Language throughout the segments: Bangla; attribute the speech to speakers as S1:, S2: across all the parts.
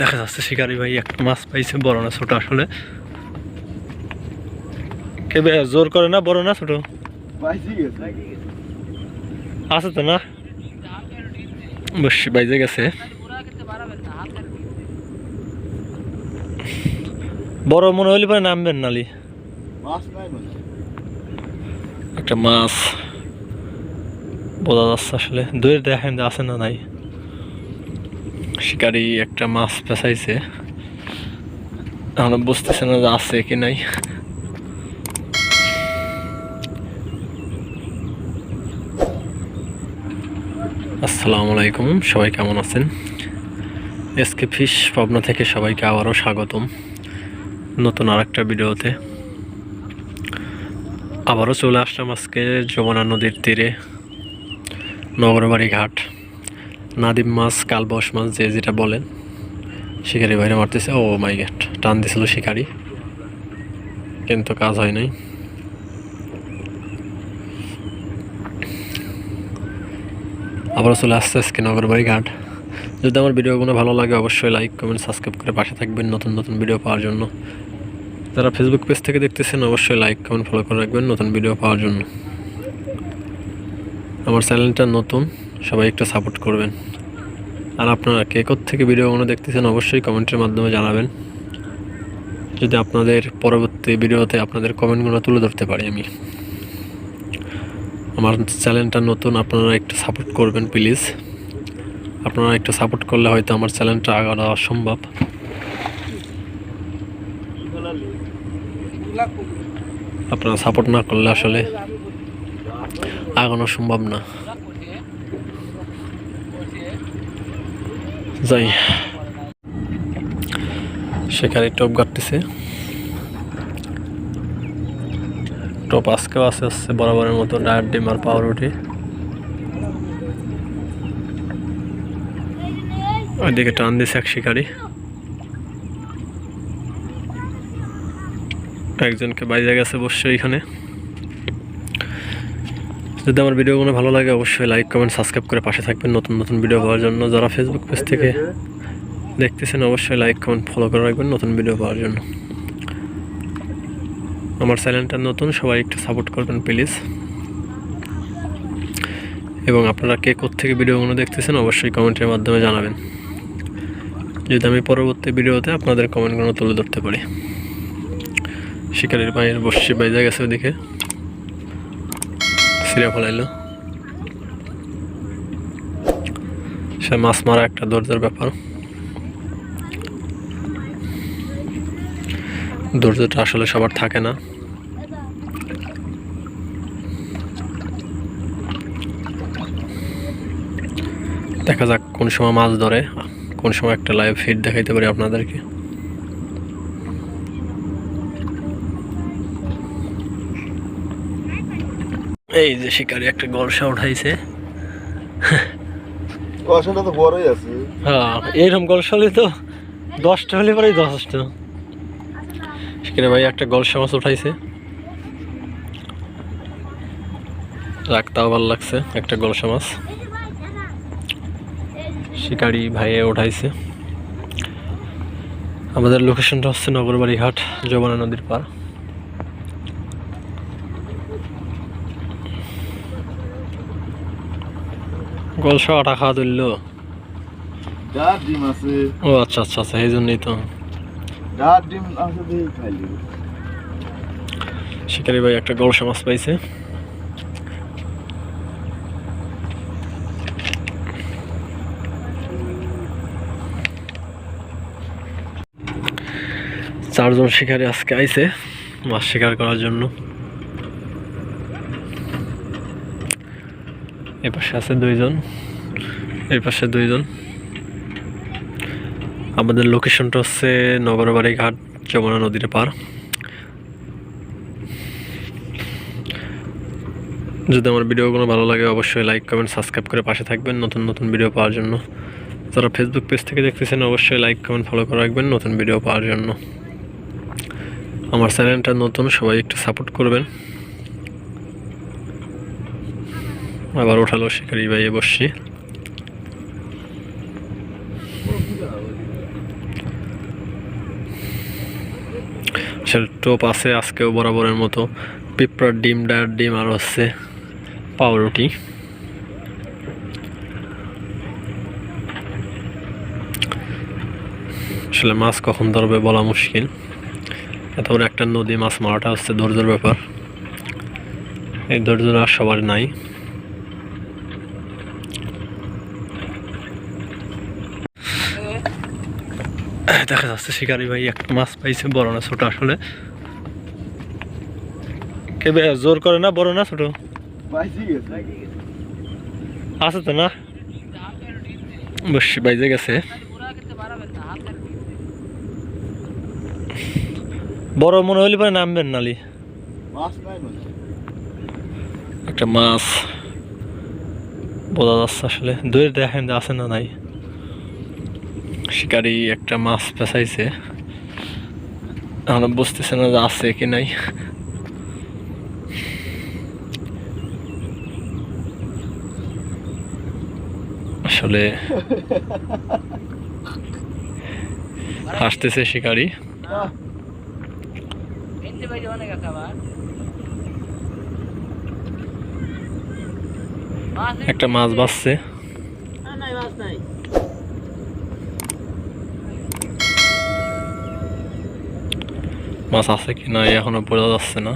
S1: দেখা যাচ্ছে শিকারি ভাই একটা মাছ পাইছে বড় না ছোট আসলে। জোর করে না বড় না ছোট? আছে তো না? বসে বাইজে গেছে। বড় মনে হইলে পরে নামবেন নালি। একটা মাছ। বোঝা যাচ্ছে আসলে। দূরে দেখেন আছে না নাই। শিকারি একটা মাছ পেঁচাইছে। আমরা বুঝতেছে না যে আছে কি নাই। আসসালামু আলাইকুম, সবাই কেমন আছেন? এসকে ফিশ পাবনা থেকে সবাইকে আবারও স্বাগতম নতুন আর একটা ভিডিওতে। আবারও চলে আসলাম আজকে যমুনা নদীর তীরে, নগরবাড়ি ঘাট। নাদিম মাছ কালবস মাছ, যে যেটা বলেন, শিকারি বাইরে মারতেছে। ও মাই গেট টান দিছিল শিকারি। কিন্তু কাজ হয় নাই। আবারও চলে আসছে আজকে নগরবাড়ি ঘাট। যদি আমার ভিডিওগুলো ভালো লাগে, অবশ্যই লাইক কমেন্ট সাবস্ক্রাইব করে পাশে থাকবেন নতুন নতুন ভিডিও পাওয়ার জন্য। যারা ফেসবুক পেজ থেকে দেখতেছেন, অবশ্যই লাইক কমেন্ট ফলো করে রাখবেন নতুন ভিডিও পাওয়ার জন্য। আমার চ্যানেলটা নতুন। সবাই একটু সাপোর্ট করবেন। আর আপনারা কে থেকে ভিডিওগুলো দেখতেছেন অবশ্যই কমেন্টের মাধ্যমে জানাবেন। যদি আপনাদের পরবর্তী ভিডিওতে আপনাদের কমেন্টগুলো তুলে ধরতে পারি আমি। আমার চ্যানেলটা নতুন, আপনারা একটু সাপোর্ট করবেন প্লিজ আপনারা একটু সাপোর্ট করলে হয়তো আমার চ্যানেলটা আগানো সম্ভব আপনারা সাপোর্ট না করলে আসলে আগানো সম্ভব না। যাই। সেখানে টপ কাটতেছে টপ আজকেও আছে আসছে বরাবরের মতো ডায়ার ডিম আর পাউরুটি ওইদিকে টান দিছে এক শিকারি। একজনকে বাইরে গেছে বসছে এখানে। যদি আমার ভিডিওগুলো ভালো লাগে, অবশ্যই লাইক কমেন্ট সাবস্ক্রাইব করে পাশে থাকবেন নতুন নতুন ভিডিও পাওয়ার জন্য। যারা ফেসবুক পেজ থেকে দেখতেছেন, অবশ্যই লাইক কমেন্ট ফলো করে রাখবেন নতুন ভিডিও পাওয়ার জন্য। আমার চ্যানেলটা নতুন, সবাই একটু সাপোর্ট করবেন প্লিজ এবং আপনারা কে থেকে ভিডিওগুলো দেখতেছেন, অবশ্যই কমেন্টের মাধ্যমে জানাবেন। যদি আমি পরবর্তী ভিডিওতে আপনাদের কমেন্টগুলো তুলে ধরতে পারি। শিকারের পায়ের বসে বাইজা গেছে ওদিকে। সিরিয়া ফলাইলো। সে মাছ মারা একটা ধৈর্যের ব্যাপার। ধৈর্যটা আসলে সবার থাকে না। দেখা যাক কোন সময় মাছ ধরে, কোন সময় একটা লাইভ ফিড দেখাইতে পারি আপনাদেরকে। এই যে শিকারি একটা গলসা উঠাইছে।
S2: কষাটা তো বড়ই আছে।
S1: হ্যাঁ এইরকম গলসা হলে তো দশটা হলে পরেই যথেষ্ট শিকারি ভাই একটা গলসা মাছ উঠাইছে। রাখ তাও ভালো লাগছে একটা গলসা মাছ। শিকারি ভাইয়ে উঠাইছে। আমাদের লোকেশনটা হচ্ছে নগরবাড়ি ঘাট যমুনা নদীর পার
S2: ডার ডিম আছে।
S1: ও আচ্ছা আচ্ছা আচ্ছা এই জন্যই তো। শিকারি ভাই একটা গলসা মাছ পাইছে। চারজন শিকারি আজকে আইছে মাছ শিকার করার জন্য। এ পাশে আছে দুইজন। এই পাশে দুইজন। আমাদের লোকেশনটা হচ্ছে নগরবাড়ি ঘাট যমুনা নদীর পার যদি আমার ভিডিওগুলো ভালো লাগে, অবশ্যই লাইক কমেন্ট সাবস্ক্রাইব করে পাশে থাকবেন নতুন নতুন ভিডিও পাওয়ার জন্য। যারা ফেসবুক পেজ থেকে দেখতেছেন, অবশ্যই লাইক কমেন্ট ফলো করে রাখবেন নতুন ভিডিও পাওয়ার জন্য। আমার চ্যানেলটা নতুন, সবাই একটু সাপোর্ট করবেন। আবার ওঠালো শিকারি ভাইয়ে বসছি। টোপ আছে আজকেও বরাবরের মতো। পিঁপড়ার ডিম, ডায়ের ডিম, আর হচ্ছে পাউরুটি। আসলে মাছ কখন ধরবে বলা মুশকিল। এত একটা নদী মাছ মারাটা হচ্ছে ধৈর্যের ব্যাপার। এই ধৈর্য আর সবার নাই। যাচ্ছে শিকারি ভাই একটা মাছ পাইছে বড় না ছোট আসলে। কে বে, জোর করে না বড় না ছোট? আছে তো না? বসে বাইজে গেছে। বড় মনে হইলে পরে নামবেন নালি।
S2: মাছ
S1: একটা মাছ। বোঝা যাচ্ছে আসলে। দূরে দেখেন আছে না নাই। শিকারি একটা মাছ পেঁচাইছে। আমরা বুঝতেছে না যে আছে কি নাই। আসলে হাসতেছে শিকারি। একটা মাছ বাঁচছে।
S3: নাই। মাছ
S1: আছে কি নাই এখনও বোঝা যাচ্ছে না।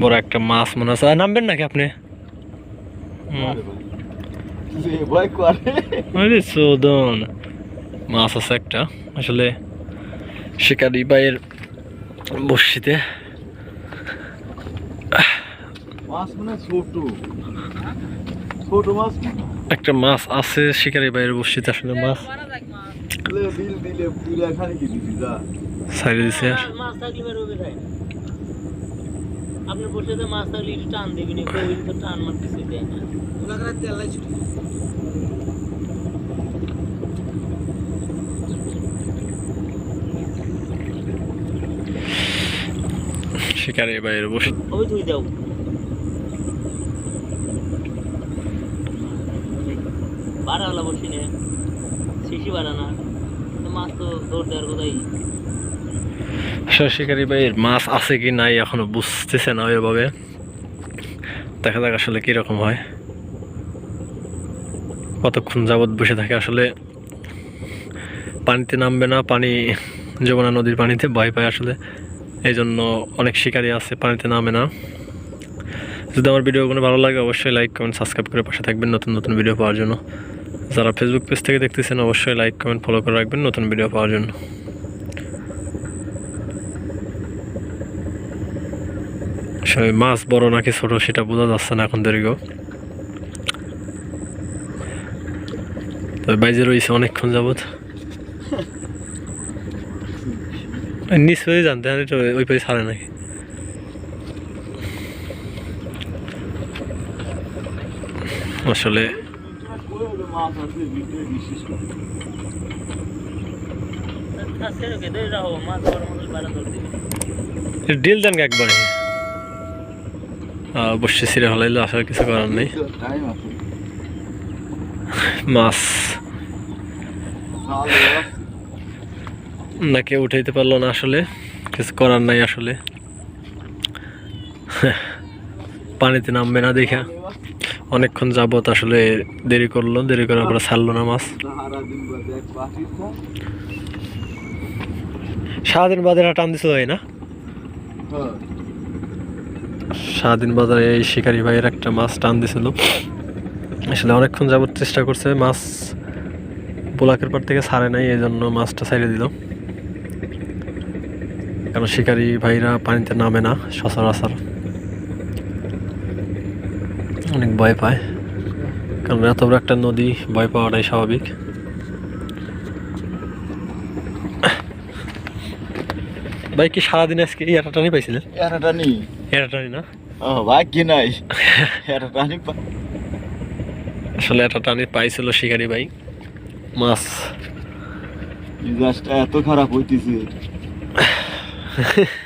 S1: বড় একটা মাছ মনে হচ্ছে। নামবেন নাকি আপনি? মাছ আছে একটা। আসলে শিকারি বাইয়ের বসিতে
S2: মাছ মানে ছোট ছোট মাছ মনে হয়।
S1: একটা মাছ আছে শিকারি বাইয়ের বসিতে আসলে মাছ।
S2: দিছি
S1: আর
S3: না? আপনি বসে তো মাছ থাকলে একটু টান দেবেন তো টান মার কিছু দেয় না? ওলা তেল লাই ছুটি।
S1: শিকারি বাইয়ের বসি।
S3: ওই তুই দাও। বাড়া হলা বসি নে, শিশি বাড়া না মাছ তো দৌড় দেওয়ার
S1: আসলে শিকারি বাইয়ের মাছ আছে কি নাই এখনও বুঝতেছে না ওইভাবে। দেখা যাক আসলে কীরকম হয়। কতক্ষণ যাবৎ বসে থাকে আসলে। পানিতে নামবে না, পানি, যমুনা নদীর পানিতে ভয় পায় আসলে। এই জন্য অনেক শিকারি আছে, পানিতে নামে না। যদি আমার ভিডিও ভিডিওগুলো ভালো লাগে, অবশ্যই লাইক কমেন্ট সাবস্ক্রাইব করে পাশে থাকবেন নতুন নতুন ভিডিও পাওয়ার জন্য। যারা ফেসবুক পেজ থেকে দেখতেছেন, অবশ্যই লাইক কমেন্ট ফলো করে রাখবেন নতুন ভিডিও পাওয়ার জন্য। মাছ বড় নাকি ছোট সেটা বোঝা যাচ্ছে না এখন দীর্ঘ তবে বাইজে রয়েছে অনেকক্ষণ যাবৎ। নিচ পেয়ে জানতে ওই পাশে ছাড়ে নাকি। আসলে ডিল দেন একবারে। অবশ্যই সিরে হলাইলে আসার কিছু করার নেই। মাছ।
S2: আছে।
S1: নাকি উঠাইতে পারল না আসলে। কিছু করার নাই আসলে। পানিতে নামবে না, দেখা। অনেকক্ষণ যাবত আসলে দেরি করল, দেরি করার পরে ছাড়লো না মাছ। সারাদিন বাজারে টান হয় না? সারাদিন বাজারে এই শিকারি ভাইয়ের একটা মাছ টান দিছিল। আসলে অনেকক্ষণ যাবত চেষ্টা করছে, মাছ বোলাকের পর থেকে ছাড়ে নাই এই জন্য মাছটা ছাড়িয়ে দিল। কারণ শিকারি ভাইরা পানিতে নামে না, সচরাচর। অনেক ভয় পায়। কারণ এত বড় একটা নদী ভয় পাওয়াটাই স্বাভাবিক। ভাই কি সারাদিন আজকে এই একটা টানি পাইছিলেন?
S2: এটা টানি
S1: এটা টানি না?
S2: ও ভাই কি নাই। এটা টানি পা-
S1: আসলে একটা টানি পাইছিল শিকারি ভাই। মাছ।
S2: মিজাজটা এত খারাপ হইতেছে।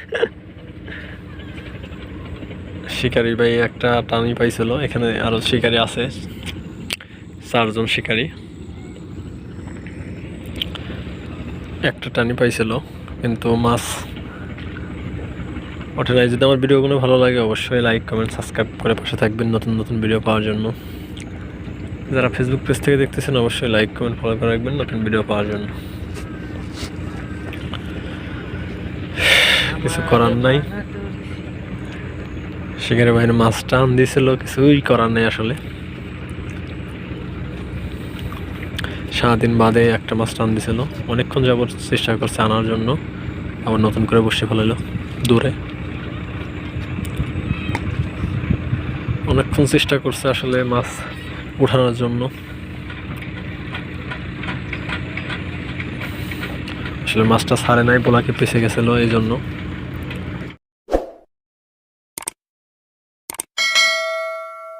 S1: শিকারি ভাই একটা টানি পাইছিল এখানে আরও শিকারি আছে। চারজন শিকারি। একটা টানি পাইছিল কিন্তু মাছ ওঠে নাই। যদি আমার ভিডিওগুলো ভালো লাগে অবশ্যই লাইক কমেন্ট সাবস্ক্রাইব করে পাশে থাকবেন নতুন নতুন ভিডিও পাওয়ার জন্য। যারা ফেসবুক পেজ থেকে দেখতেছেন অবশ্যই লাইক কমেন্ট ফলো করে রাখবেন নতুন ভিডিও পাওয়ার জন্য। কিছু করার নাই। শিকারি বাহিনী মাছ টান দিয়েছিল কিছুই করার নেই আসলে। সারাদিন বাদে একটা মাছ টান দিছিল। অনেকক্ষণ যাবত চেষ্টা করছে আনার জন্য। আবার নতুন করে বসে ফেলাইলো দূরে। অনেকক্ষণ চেষ্টা করছে আসলে মাছ উঠানোর জন্য। আসলে মাছটা ছাড়ে নাই, পোলাকে পেছে গেছিল এই জন্য